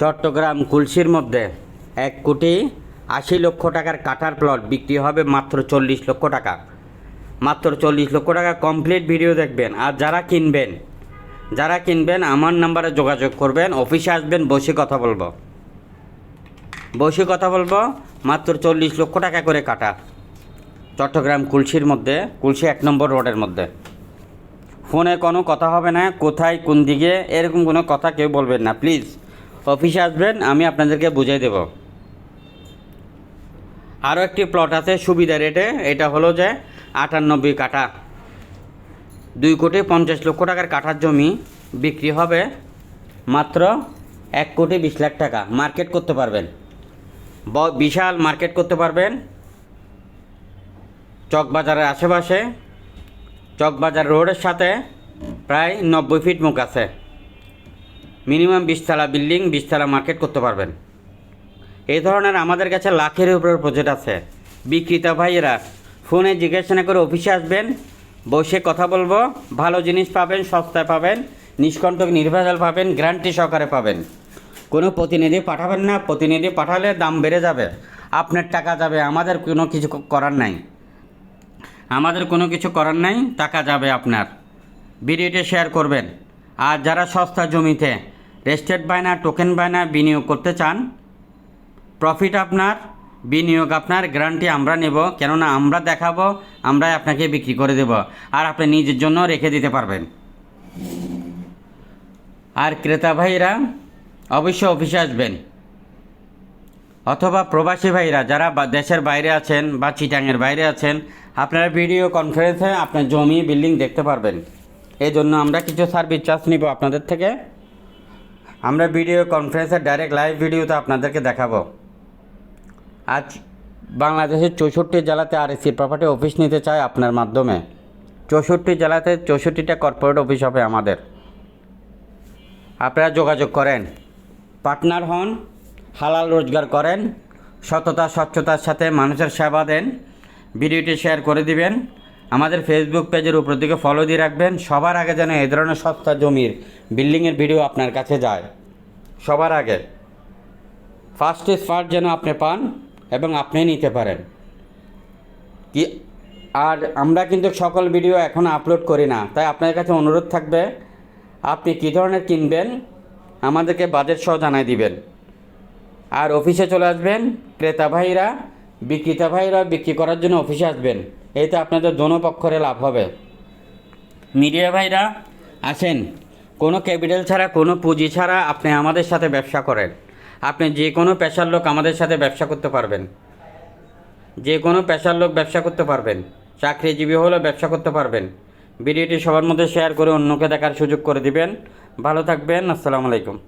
চট্টগ্রাম কুলসির মধ্যে এক কোটি আশি লক্ষ টাকার কাটার প্লট বিক্রি হবে মাত্র চল্লিশ লক্ষ টাকা। মাত্র চল্লিশ লক্ষ টাকা কমপ্লিট ভিডিও দেখবেন। আর যারা কিনবেন যারা কিনবেন, আমার নাম্বারে যোগাযোগ করবেন, অফিসে আসবেন, বসে কথা বলব। বসে কথা বলব, মাত্র চল্লিশ লক্ষ টাকা করে কাটা চট্টগ্রাম কুলসির মধ্যে, কুলসি এক নম্বর রোডের মধ্যে। ফোনে কোনো কথা হবে না, কোথায়, কোন দিকে, এরকম কোনো কথা কেউ বলবেন না প্লিজ অফিসে আসবেন, আমি আপনাদেরকে বুঝিয়ে দেব। আরও একটি প্লট আছে সুবিধা রেটে এটা হলো যে আটানব্বই কাঠা। দুই কোটি পঞ্চাশ লক্ষ টাকার কাঠার জমি বিক্রি হবে মাত্র এক কোটি বিশ লাখ টাকা। মার্কেট করতে পারবেন। বিশাল মার্কেট করতে পারবেন। চকবাজারের আশেপাশে, চকবাজার রোডের সাথে প্রায় নব্বই ফিট মুখ আছে। মিনিমাম বিশতলা বিল্ডিং, বিশতলা মার্কেট করতে পারবেন। এই ধরনের আমাদের কাছে লাখের উপরে প্রজেক্ট আছে। বিক্রেতা ভাইয়েরা, ফোনে জিজ্ঞাসা করে অফিসে আসবেন, বসে কথা বলব, ভালো জিনিস পাবেন, সস্তায় পাবেন, নিষ্কণ্টক নির্ভেজাল পাবেন, গ্যারান্টি সহকারে পাবেন। কোনো প্রতিনিধি পাঠাবেন না, প্রতিনিধি পাঠালে দাম বেড়ে যাবে। আপনার টাকা যাবে, আমাদের কোনো কিছু করার নাই। আমাদের কোনো কিছু করার নাই, টাকা যাবে আপনার। ভিডিওটি শেয়ার করবেন। আর যারা সস্তা জমিতে রেস্টেড বায়না টোকেন বায়না বিনিয়োগ করতে চান? প্রফিট আপনার, বিনিয়োগ আপনার, গ্যারান্টি আমরা নেব, কেননা আমরা দেখাবো, আমরাই আপনাকে বিক্রি করে দেব, আর আপনি নিজের জন্য রেখে দিতে পারবেন। আর ক্রেতা ভাইরা, অবশ্যই অফিসে আসবেন। অথবা প্রবাসী ভাইরা, যারা দেশের বাইরে আছেন বা চিটাংয়ের বাইরে আছেন, আপনারা ভিডিও কনফারেন্সে আপনার জমি, বিল্ডিং দেখতে পারবেন। এই জন্য আমরা কিছু সার্ভিস চার্জ নিব আপনাদের থেকে। আমরা ভিডিও কনফারেন্সে ডাইরেক্ট লাইভ ভিডিওতে আপনাদেরকে দেখাবো। আজ বাংলাদেশের চৌষট্টি জেলাতে আর এসি প্রপার্টি অফিস নিতে চায় আপনার মাধ্যমে। চৌষট্টি জেলাতে চৌষট্টিটা কর্পোরেট অফিস হবে আমাদের। আপনারা যোগাযোগ করেন পার্টনার হন, হালাল রোজগার করেন, সততা, স্বচ্ছতার সাথে মানুষের সেবা দেন, ভিডিওটি শেয়ার করে দিবেন আমাদের ফেসবুক পেজের উপর দিকে ফলো দিয়ে রাখবেন। সবার আগে যেন এ ধরনের সস্তা জমির বিল্ডিংয়ের ভিডিও আপনার কাছে যায়। সবার আগে। ফার্স্ট ফার্স্ট যেন আপনি পান এবং আপনি নিতে পারেন। কি আর আমরা কিন্তু সকল ভিডিও এখন আপলোড করি না। তাই আপনার কাছে অনুরোধ থাকবে, আপনি কী ধরনের কিনবেন আমাদেরকে বাজেট সহ জানাই দিবেন। আর অফিসে চলে আসবেন, ক্রেতা ভাইরা, বিক্রেতা ভাইরা বিক্রি করার জন্য অফিসে আসবেন। এতে আপনাদের দোনো পক্ষরে লাভ হবে। মিডিয়া ভাইরা আসেন কোনো ক্যাপিটাল ছাড়া কোনো পুঁজি ছাড়া আপনি আমাদের সাথে ব্যবসা করেন। আপনি যে কোনো পেশার লোক আমাদের সাথে ব্যবসা করতে পারবেন। যে কোনো পেশার লোক ব্যবসা করতে পারবেন। চাকরিজীবী হলেও ব্যবসা করতে পারবেন। ভিডিওটি সবার মধ্যে শেয়ার করে অন্যকে দেখার সুযোগ করে দিবেন। ভালো থাকবেন আসসালামু আলাইকুম।